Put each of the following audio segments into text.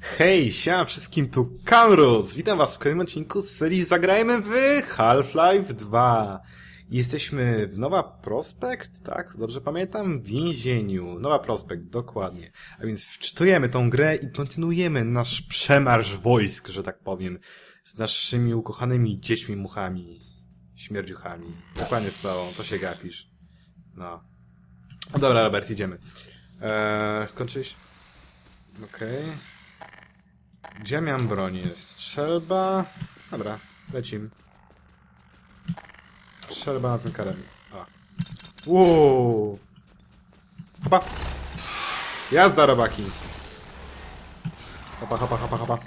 Hej, siema wszystkim, tu Kamrus! Witam was w kolejnym odcinku z serii Zagrajmy w Half-Life 2. Jesteśmy w Nowa Prospekt, tak? Dobrze pamiętam? W więzieniu. Nowa Prospekt, dokładnie. A więc wczytujemy tą grę i kontynuujemy nasz przemarsz wojsk, że tak powiem, z naszymi ukochanymi dziećmi muchami, śmierdziuchami. Dokładnie z sobą, to się gapisz. No. Dobra, Robert, idziemy. Eee, skończyłeś? Okej. Gdzie miałem bronię? Strzelba. Dobra, lecimy. Strzelba na ten karabin. A. Wow. Hopa. Jazda, robaki. Hopa, hopa, hopa, hopa.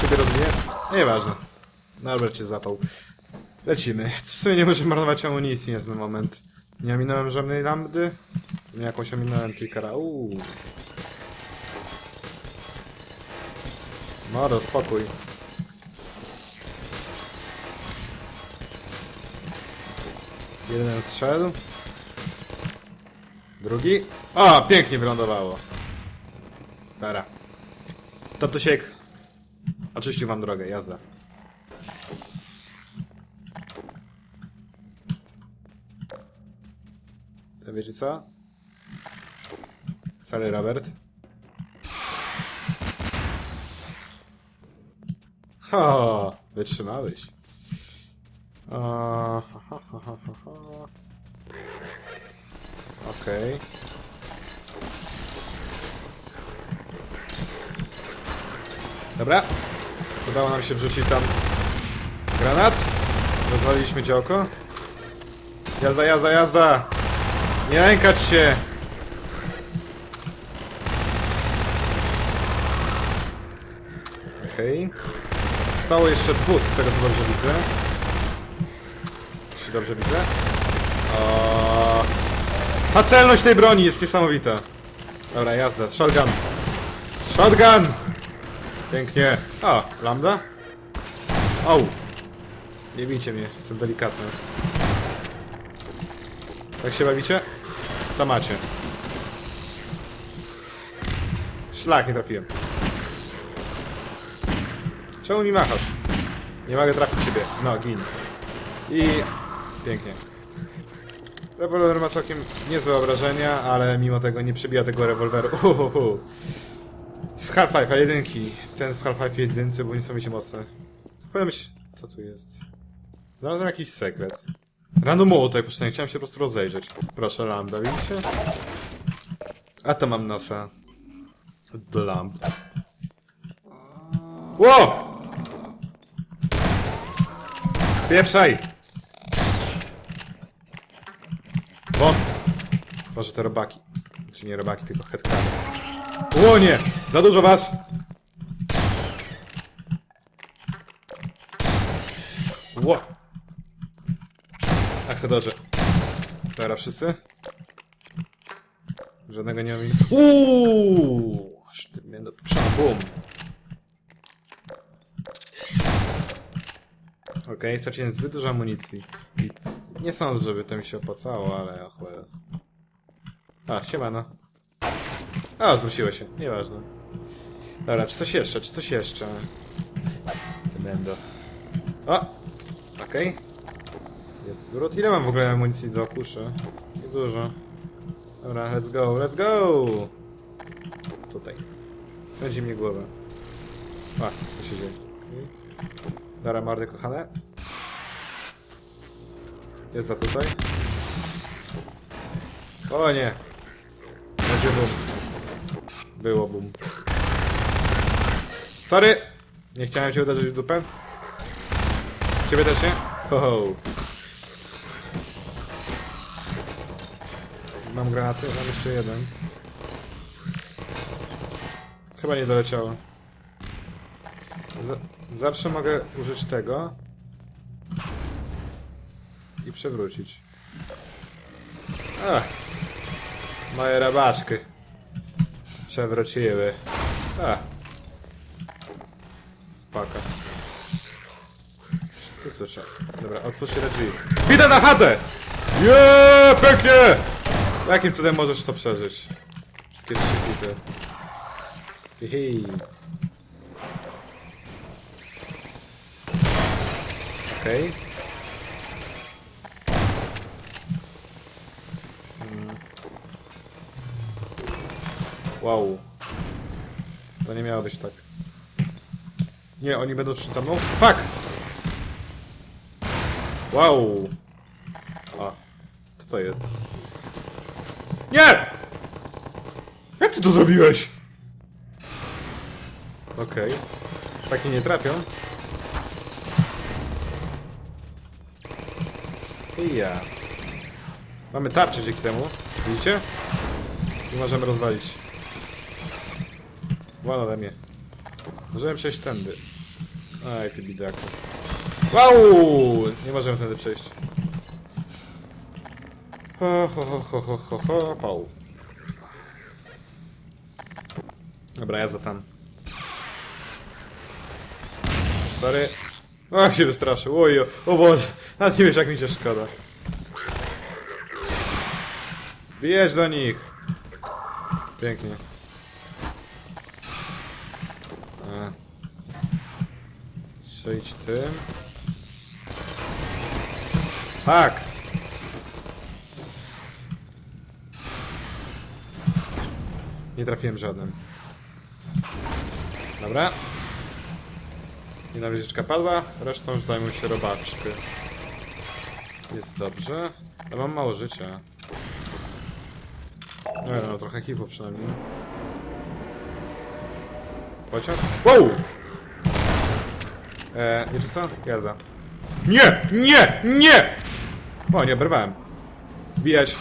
Ciebie rozbiję? Nieważne. Norbert cię zapał. Lecimy. W sumie nie muszę marnować amunicji na ten moment. Nie ominąłem żadnej lambdy. Nie jakąś ominąłem kilkara. Uuu. Moro, spokój. Jeden strzał. Drugi. O, pięknie wylądowało. Dobra. Tatusiek. Oczyścił wam drogę, jazda. To wiecie co? Sorry, Robert. Wytrzymałeś. Ha, ha. Okej. Dobra. Udało nam się wrzucić tam granat. Rozwaliliśmy działko. Jazda, jazda, jazda! Nie lękać się! Okej. Stało jeszcze dwóch, z tego co dobrze widzę. Czy dobrze widzę? O... Ta celność tej broni jest niesamowita. Dobra, jazda. Shotgun. Shotgun! Pięknie. O, lambda? Au. Nie bijcie mnie, jestem delikatny. Tak się bawicie? To macie. Szlak, nie trafiłem. Czemu mi machasz? Nie mogę trafić ciebie. No, gin. I... Pięknie. Rewolwer ma całkiem niezłe obrażenia, ale mimo tego nie przebija tego rewolweru. Uhuhu. Z Half-Life'a jedynki. Ten w Half-Life jedynce był niesamowicie mocny. Powiem się... Co tu jest? Znalazłem jakiś sekret. Randomowo tutaj poczytałem, chciałem się po prostu rozejrzeć. Proszę, lambda, widzicie? A to mam nosa. Do lamp. Ło! Spieprzaj! Won! Może te robaki. Czy nie robaki, tylko headcrabby. Ło nie! Za dużo was! Ło! Ach, to dobrze. Dobra, wszyscy? Żadnego nie mam. Uuuu! Aż ty mnie do bum. Okej, straciłem zbyt dużo amunicji. I nie sądzę, żeby to mi się opłacało, ale och well. A, siemano. A, zwróciło się, nieważne. Dobra, czy coś jeszcze, czy coś jeszcze? Ty będę. O! Okej. Jest zwrot. Ile mam w ogóle amunicji do kuszy? Niedużo. Dobra, let's go, let's go! Tutaj. Kręci mnie głowę. A, co się dzieje? Okay. Dobra, mordy kochane. Jest za tutaj. O nie! Będzie boom. Było boom. Sorry! Nie chciałem cię uderzyć w dupę. Ciebie też nie? Ho, ho. Mam granaty, mam jeszcze jeden. Chyba nie doleciało. Zawsze mogę użyć tego. I przewrócić. Ach. Moje rabaczki. Przewróciły. Ach. Spaka. Ty słyszę. Dobra, otwórzcie te drzwi. Idę na chatę! Jeee, pięknie! Jakim cudem możesz to przeżyć? Pierwszy hity. Hej. Okej. Mm. Wow. To nie miało być tak. Nie, oni będą szli za mną. Fuck! Wow! A, co to jest? Nie! Jak ty to zrobiłeś? Okej. Takie nie trafią. I ja. Mamy tarczę dzięki temu. Widzicie? I możemy rozwalić. Łan ode mnie. Możemy przejść tędy. Aj, ty bidaku. Wow! Nie możemy tędy przejść. Ho, ho, ho, ho, ho, ho, ho, pał. Dobra, ja za tam. Sorry. O, się wystraszył. Oj, o, o Boże. Nawet nie wiesz, jak mi się szkoda. Bijesz do nich. Pięknie. A. Przejdź tym. Tak! Nie trafiłem żadnym. Dobra. Jedna wieżyczka padła, resztą zajmą się robaczky. Jest dobrze. Ale mam mało życia. No, no trochę hifu przynajmniej. Pociąg? Wow! Eee, wiecie co? Jaza. Nie! Nie! Nie! O, nie oberwałem. Bijać.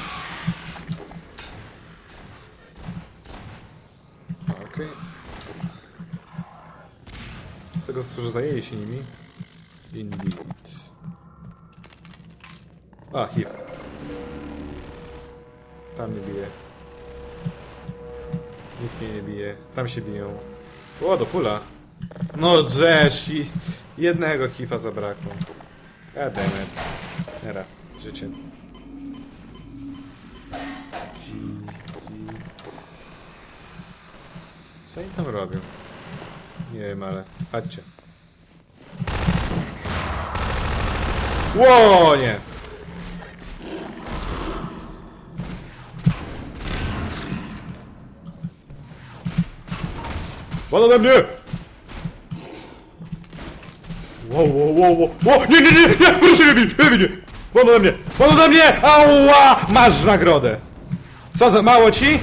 Zajęli się nimi. Indeed. A, HIV. Tam nie bije. Nikt mnie nie bije. Tam się biją. O, do fula. No drzesz i jednego hifa zabrakło. Goddammit. Teraz życie. Ci, ci. Co oni tam robią? Nie wiem, ale chodźcie. Ło, nie! Won ode mnie! Wow, wow, wow, wow, wow, nie, nie, nie, nie, proszę nie bij, nie bij, nie! Won ode mnie, won ode mnie, ała, masz nagrodę! Co za, mało ci?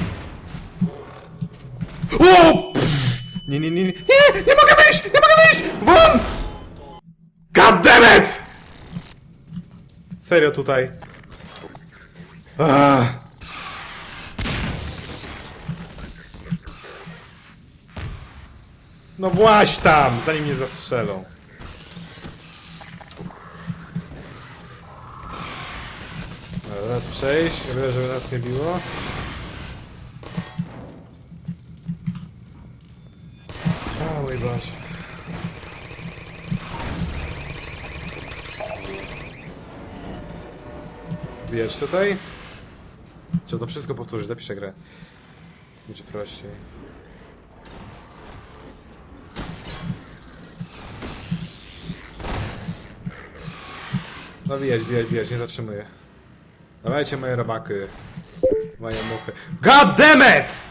O! Nie, nie, nie, nie, nie, nie mogę wyjść, nie mogę wyjść! Won! God damn it! Serio tutaj. Ach. No właź tam, zanim mnie zastrzelą. Dobra, Teraz przejść, wiele, żeby nas nie biło. O mój Boże. Wbijać tutaj. Trzeba to wszystko powtórzyć, zapiszę grę. Będzie prościej. No bijać, bijać, bijać, nie zatrzymuję. Dawajcie moje robaki. Moje muchy. God damn it!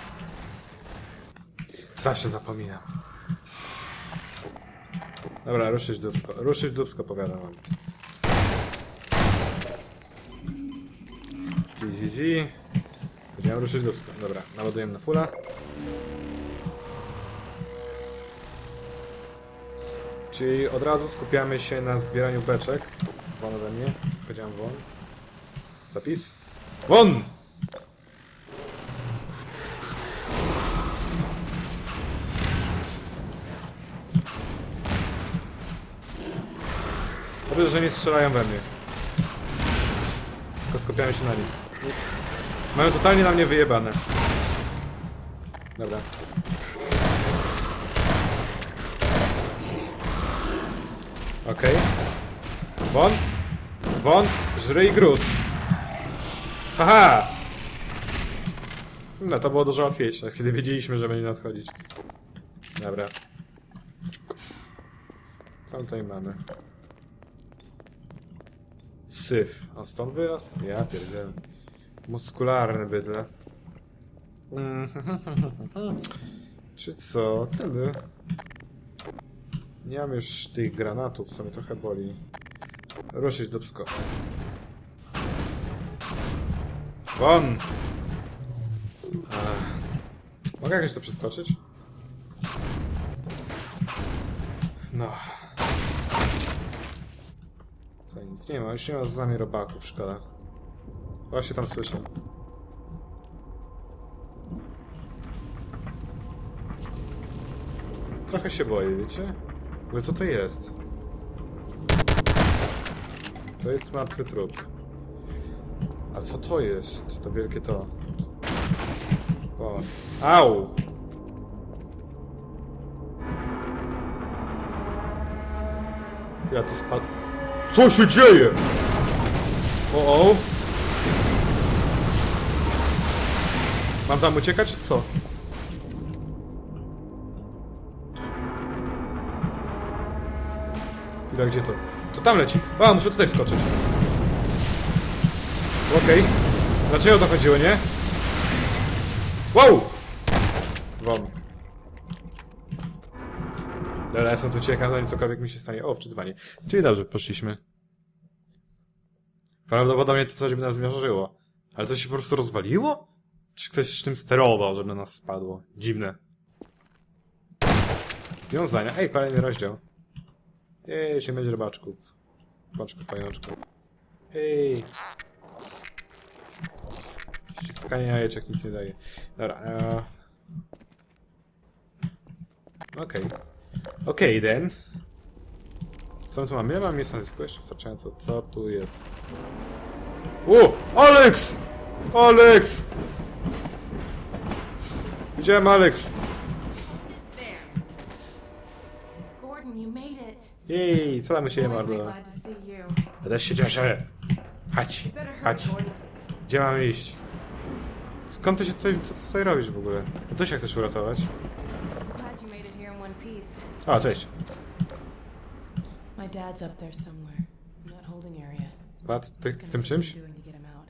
Zawsze zapominam. Dobra, ruszyć dubsko. Ruszyć dubsko, powiadam wam. Zi. Powiedziałem ruszyć dubsko. Dobra, naładujemy na fulla. Czyli od razu skupiamy się na zbieraniu beczek. Won ode mnie. Powiedziałem won. Zapis. Won! Dobrze, że nie strzelają we mnie. Tylko skupiamy się na nich. Mają totalnie na mnie wyjebane. Dobra. Okej. Won. Won. Żryj gruz. Haha! No, to było dużo łatwiejsze, kiedy wiedzieliśmy, że będzie nadchodzić. Dobra. Co tutaj mamy? Syf. A stąd wyraz? Ja pierdzielę. Muskularny bydle. Czy co? Tyle. Nie mam już tych granatów, co mnie trochę boli. Ruszyć do psko. Won! Ach. Mogę jakoś to przeskoczyć? No. Tutaj nic nie ma, już nie ma z nami robaków, szkoda. Właśnie tam słyszę. Trochę się boję, wiecie? Ale co to jest? To jest martwy trup. A co to jest? To wielkie to. O. Au! Ja to spad... Co się dzieje? O, o. Mam tam uciekać, czy co? Chwila, gdzie to? To tam leci. A, muszę tutaj wskoczyć. Okej. Dlaczego o to chodziło, nie? Wow! Wam. Dobra, ja stąd uciekam, zanim cokolwiek mi się stanie. O, wczytywanie. Czyli dobrze, poszliśmy. Prawdopodobnie to coś by nas zmiażdżyło. Ale to się po prostu rozwaliło? Czy ktoś tym sterował, żeby na nas spadło? Dziwne. Wiązania. Ej, kolejny rozdział. Ej, się będzie rybaczków. Paczków, pajączków. Ej. Ściskanie jajeczek nic nie daje. Dobra, e... Okej. Okej, then. Co tu mamy? Ja mam miejsce na dysku jeszcze wystarczająco. Co tu jest? O! Alex! Alex! Widziałem Alex! Jej, co tam u Ciebie, Marlo? Ja też się cieszę. Chodź, chodź. Gdzie mamy iść? Skąd ty się tutaj, co ty tutaj robisz w ogóle? To się chcesz uratować? A, cześć. My dad's up there somewhere. In that holding area. Pat, ty, w tym czymś? to get him out.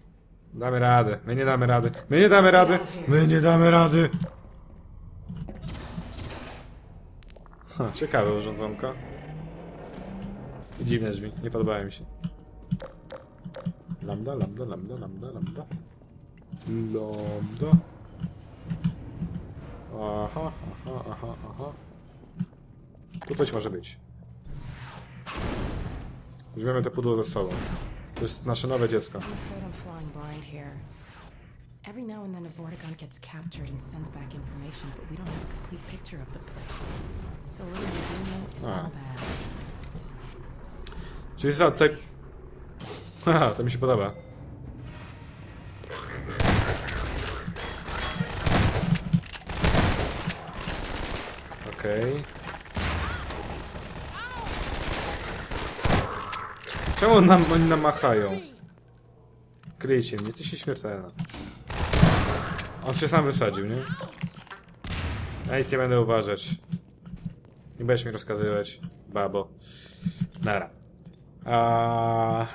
Damy radę. My nie damy rady. My nie damy rady. My nie damy rady. Ha, ciekawe urządzonko. Dziwne drzwi. Nie podobają mi się. Lambda, lambda, lambda, lambda, lambda. Lambda. Aha, aha, aha, aha. Tu coś może być. Weźmiemy te pudło ze sobą. To jest nasze nowe dziecko. Every now and then a Vortigaunt gets captured and sends back information, but we don't have a complete picture of the place. Bad. Czyli za te... Haha, to mi się podoba. Okej. Czemu nam, oni nam machają? Kryjcie mnie, jesteście śmiertelna. On się sam wysadził, nie? Ja nic nie będę uważać. Nie będziesz mi rozkazywać, babo. Nara. A...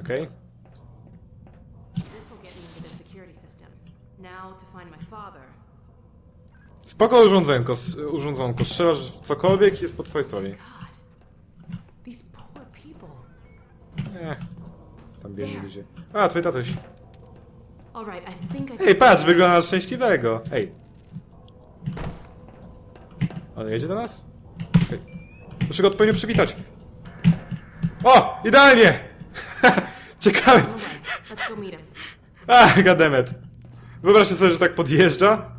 Okej. Father. Spoko urządzenko, s- urządzonko. Strzelasz w cokolwiek jest po twojej stronie. Nie. Tam biegnie ludzie. A, twój tatuś. All right, I think I Ej, patrz, wygląda na szczęśliwego. Ej. On jedzie do nas? Ej. Muszę go odpowiednio przywitać. O! Idealnie! Ciekawe. Come on, let's go meet him. A, gademet. Wyobraźcie sobie, że tak podjeżdża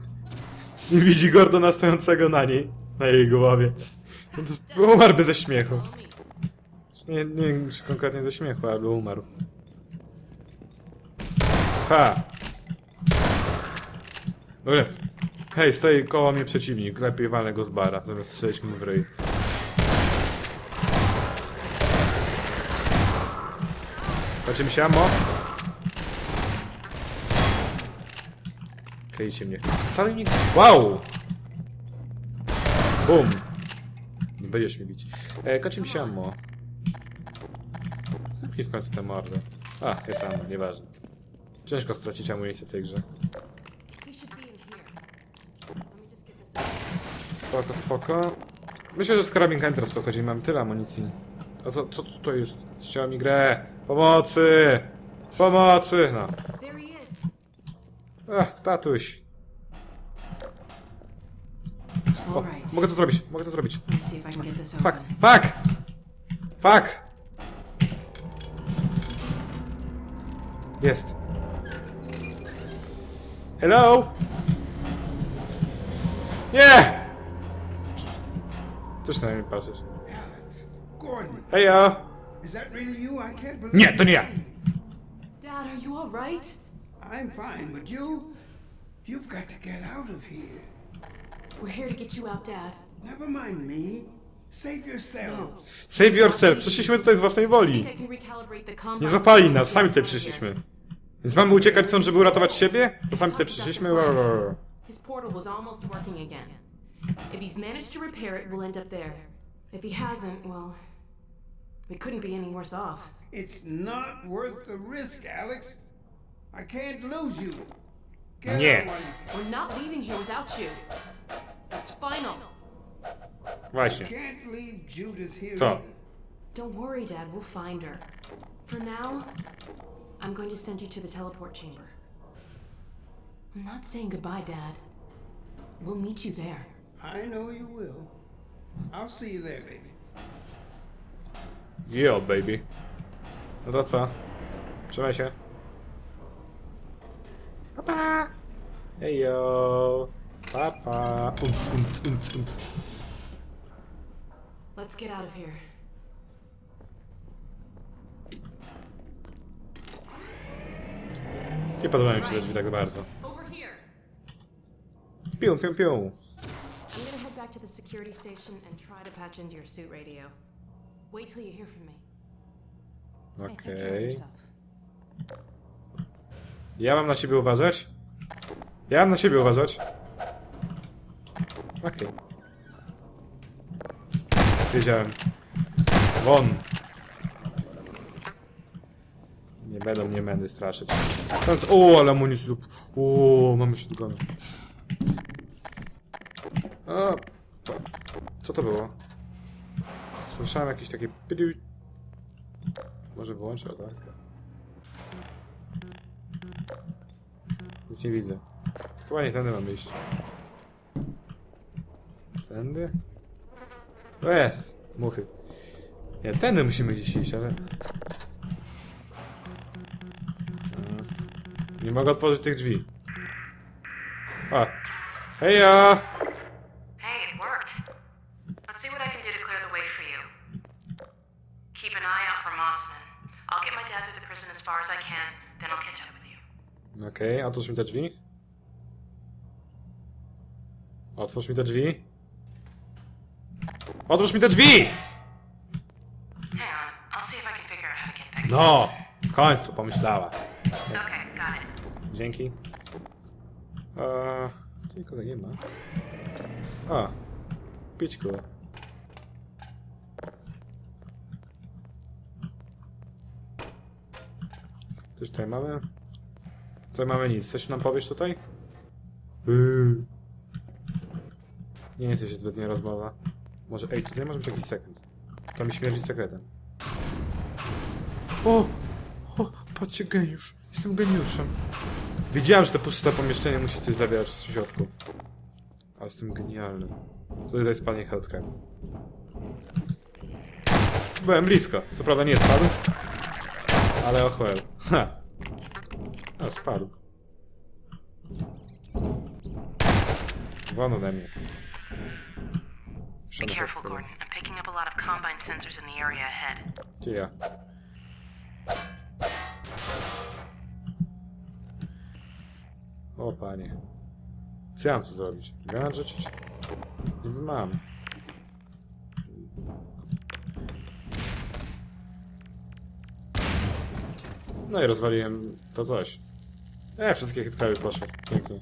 i widzi Gordona stojącego na niej, na jej głowie. No to Umarłby ze śmiechu. Me. Nie, nie wiem, czy konkretnie ze śmiechu, albo umarł. Ha! Dobra. Hej, stoi koło mnie przeciwnik. Lepiej walę go z bara, zamiast strzelić mu w ryj. Kończy mi się ammo. Klejcie mnie. Cały nie... Wow! Bum! Nie będziesz mnie bić. E, kończy mi się ammo. Zamknij w końcu tę mordę. A, jest ammo, nieważne. Ciężko stracić amunicję w tej grze. Spoko, spoko. Myślę, że z karabinkami teraz pochodzi. Mam tyle amunicji. A co, co to jest? Ścięło mi grę. Pomocy! Pomocy! No. Ach, tatuś. O, mogę to zrobić, mogę to zrobić. Fuck, fuck! Fuck! Jest. Hello? Nie! Coś na mnie patrzysz. Gordon, Hejo! is that really you? I can't believe Nie, to nie ja. Dad, are you all right? I'm fine, but you? You've got to get out of here. We're here to get you out, Dad. Never mind me. Save yourself. Save yourself. Przyszliśmy tutaj z własnej I woli. think I can recalibrate the compound. Nie zapali nas, sami tutaj przyszliśmy. Więc mamy uciekać stąd, żeby uratować siebie? To sami tutaj przyszliśmy? Wow, wow, wow. His portal was almost working again. If he's managed to repair it, we'll end up there. If he hasn't, well, we couldn't be any worse off. It's not worth the risk, Alex. I can't lose you. Get Nie. one. We're not leaving here without you. That's final. Właśnie. Can't leave Judith here Co? either. Don't worry, Dad. We'll find her. For now, I'm going to send you to the teleport chamber. I'm not saying goodbye, Dad. We'll meet you there. I know you will. I'll see you there, baby. Yo, baby. No to co? Trzymaj się. Papa! Hejo! Papa! Umc. Let's get out of here. Nie podobają mi się te drzwi tak bardzo. Pią, pią, pią. I'm gonna head back to the security station and try to patch into your suit radio. Wait till you hear from me. Hey, take care of Okej. yourself. Ja mam na siebie uważać? Ja mam na siebie uważać? Okej. Wiedziałem. Won! Nie będą mnie mędy straszyć. Stąd- O, ale amunicji. O, mamy shotgun. A, co to było? Słyszałem jakieś takie... Może wyłączę, tak? Nic nie widzę. Chyba nie tędy mamy iść. Tędy? To jest! Muchy. Nie, tędy musimy gdzieś iść, ale... Nie mogę otworzyć tych drzwi. A! Heja! Hey, it worked. Let's see what I can do to clear the way for you. Keep an eye out for Mossman. I'll get my dad through the prison as far as I can, then I'll catch up with you. Okej, otwórz mi te drzwi. Otwórz mi te drzwi. Otwórz mi te drzwi! Hang on, I'll see if I can figure out how to get back. No! W końcu pomyślała. Okay. Dzięki. Eee, tu nikogo nie ma. A, pićku. Coś tutaj mamy? Tutaj mamy nic. Coś nam powiesz tutaj? Yy. Nie jesteś zbytnio rozmowa. Może, ej, tutaj może być jakiś sekret. To mi śmierdzi sekretem. O! O, patrzcie, geniusz. Jestem geniuszem. Wiedziałem, że to puste pomieszczenie musi coś zawierać w środku. Ale jestem genialny. Tutaj jest panie Healthcare. Byłem blisko. Co prawda nie spadł. Ale och well. Ha. A, spadł. Won ode mnie. Be careful. Gordon. I'm picking up a lot of combine sensors in the area ahead. Gdzie ja? O panie. Co ja mam tu zrobić? Granat rzucić? Niby mam. No i rozwaliłem to coś. E, wszystkie hitkrały poszły. Pięknie.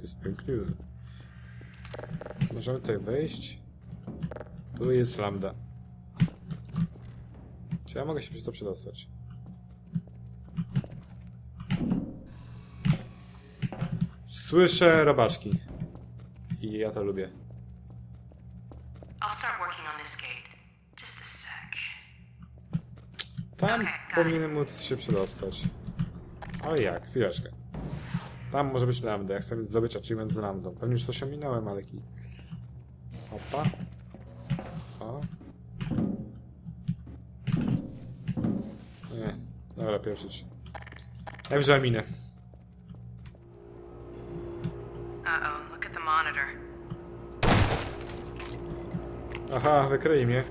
Jest pięknie. Możemy tutaj wejść. Tu jest lambda. Czy ja mogę się przez to przedostać? Słyszę robaczki. I ja to lubię. I'll start working on this gate. Just a sec. Tam powinienem móc się przedostać. Ale jak? Chwileczkę. Tam może być lambda. Ja chcę zdobyć achievement z lambdą. Pewnie już coś ominąłem, ale ki... Opa. O. Nie. Dobra, pieprzyć. Najwyżej minę. Aha, wykrei mnie.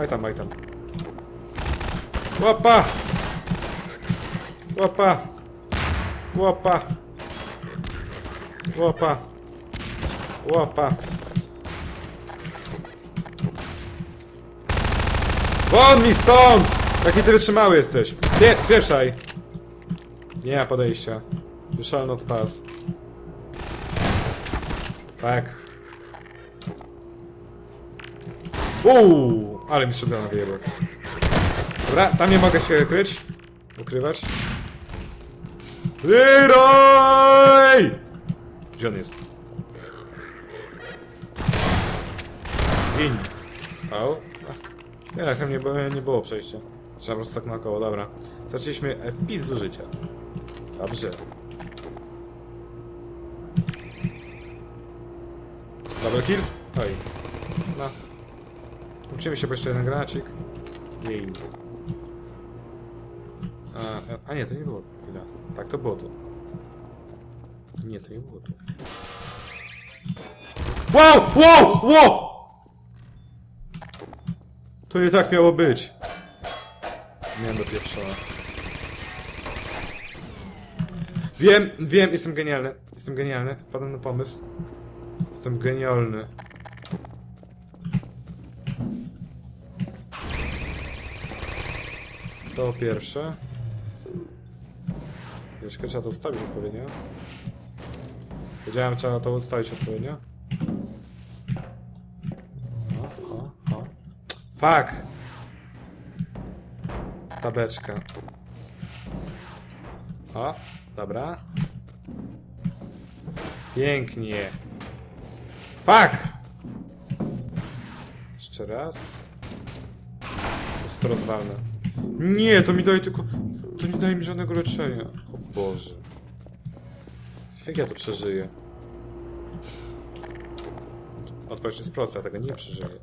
Oj tam, oj tam. Łopa! Łopa! Łopa! Łopa! Łopa! Won mi stąd! Jaki ty wytrzymały jesteś! Nie, spieprzaj! Nie ma podejścia. You shall not pass. Tak. Uuu, ale mi na wyjebał. Dobra, tam nie mogę się kryć. Ukrywać. Leroy! Gdzie on jest? Gin. Au. Nie, tam nie było, nie było przejścia. Trzeba po prostu tak naokoło, dobra. Straciliśmy FPS do życia. Dobrze. Double kill? Oj. No. Uczymy się po jeszcze jeden granacik. Jej. A, a nie, to nie było. Chwila. Tak, to było tu. Nie, to nie było tu. Wow! Wow! Wow! To nie tak miało być. Miałem do pieprzona. Wiem, wiem, jestem genialny. Jestem genialny. Wpadłem na pomysł. Jestem genialny. To pierwsze. Jeszcze trzeba to ustawić odpowiednio. Wiedziałem, trzeba to ustawić odpowiednio. O, o. Fuck! Tabeczka. O, dobra. Pięknie. Fuck! Jeszcze raz. Jest rozwalne. Nie, to mi daje tylko... To nie daje mi żadnego leczenia. O Boże. Jak ja to przeżyję? Odpowiedź jest prosta, ja tego nie przeżyję.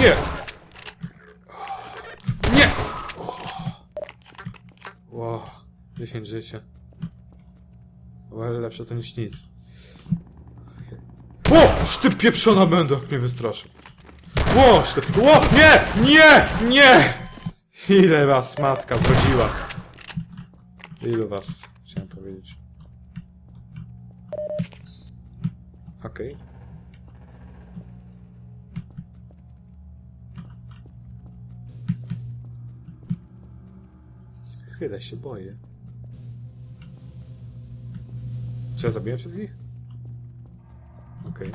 Nie! Nie! Wow, 10 życia. O, ale lepsze to niż nic. O! Ty pieprzona będę, jak mnie wystraszył. Ło! Ty... Ło! Nie! Nie! Nie! Ile was matka zrodziła? Ilu was? Chciałem powiedzieć. Okej. Chwilę się boję. Czy ja zabiłem wszystkich? Okej.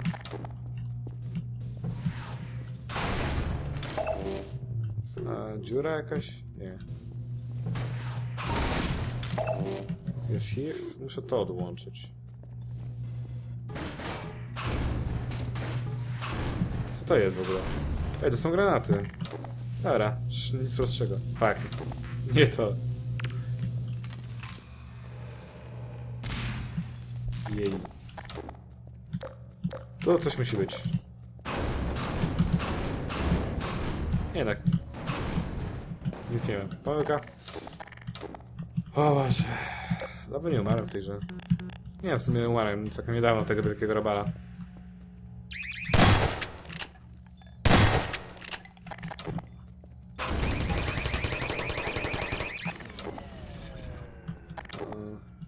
A dziura jakaś? Nie. Jest HIV? Muszę to odłączyć. Co to jest w ogóle? Ej, to są granaty. Dobra, nic prostszego. Fuck. Nie to. Jej. To coś musi być. Nie tak. Nic nie wiem. Pomyłka. O Boże. Dawno nie umarłem w tej grze. Nie, w sumie umarłem całkiem niedawno tego wielkiego robala.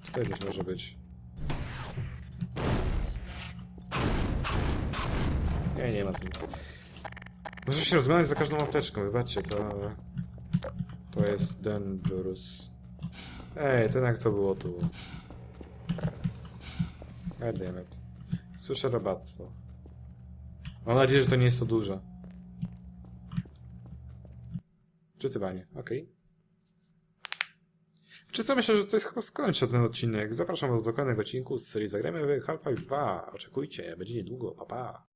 Tutaj też może być. Ma. Muszę się rozglądać za każdą apteczką, wybaczcie, to... To jest dangerous. Ej, ten jak to było tu. God damn it. Słyszę robactwo. Mam nadzieję, że to nie jest to dużo. Czytywanie, okej. Czy co myślę, że to jest chyba skończę ten odcinek. Zapraszam Was do kolejnego odcinku z serii Zagrajmy w Half-Life 2. Oczekujcie, będzie niedługo. Pa, pa.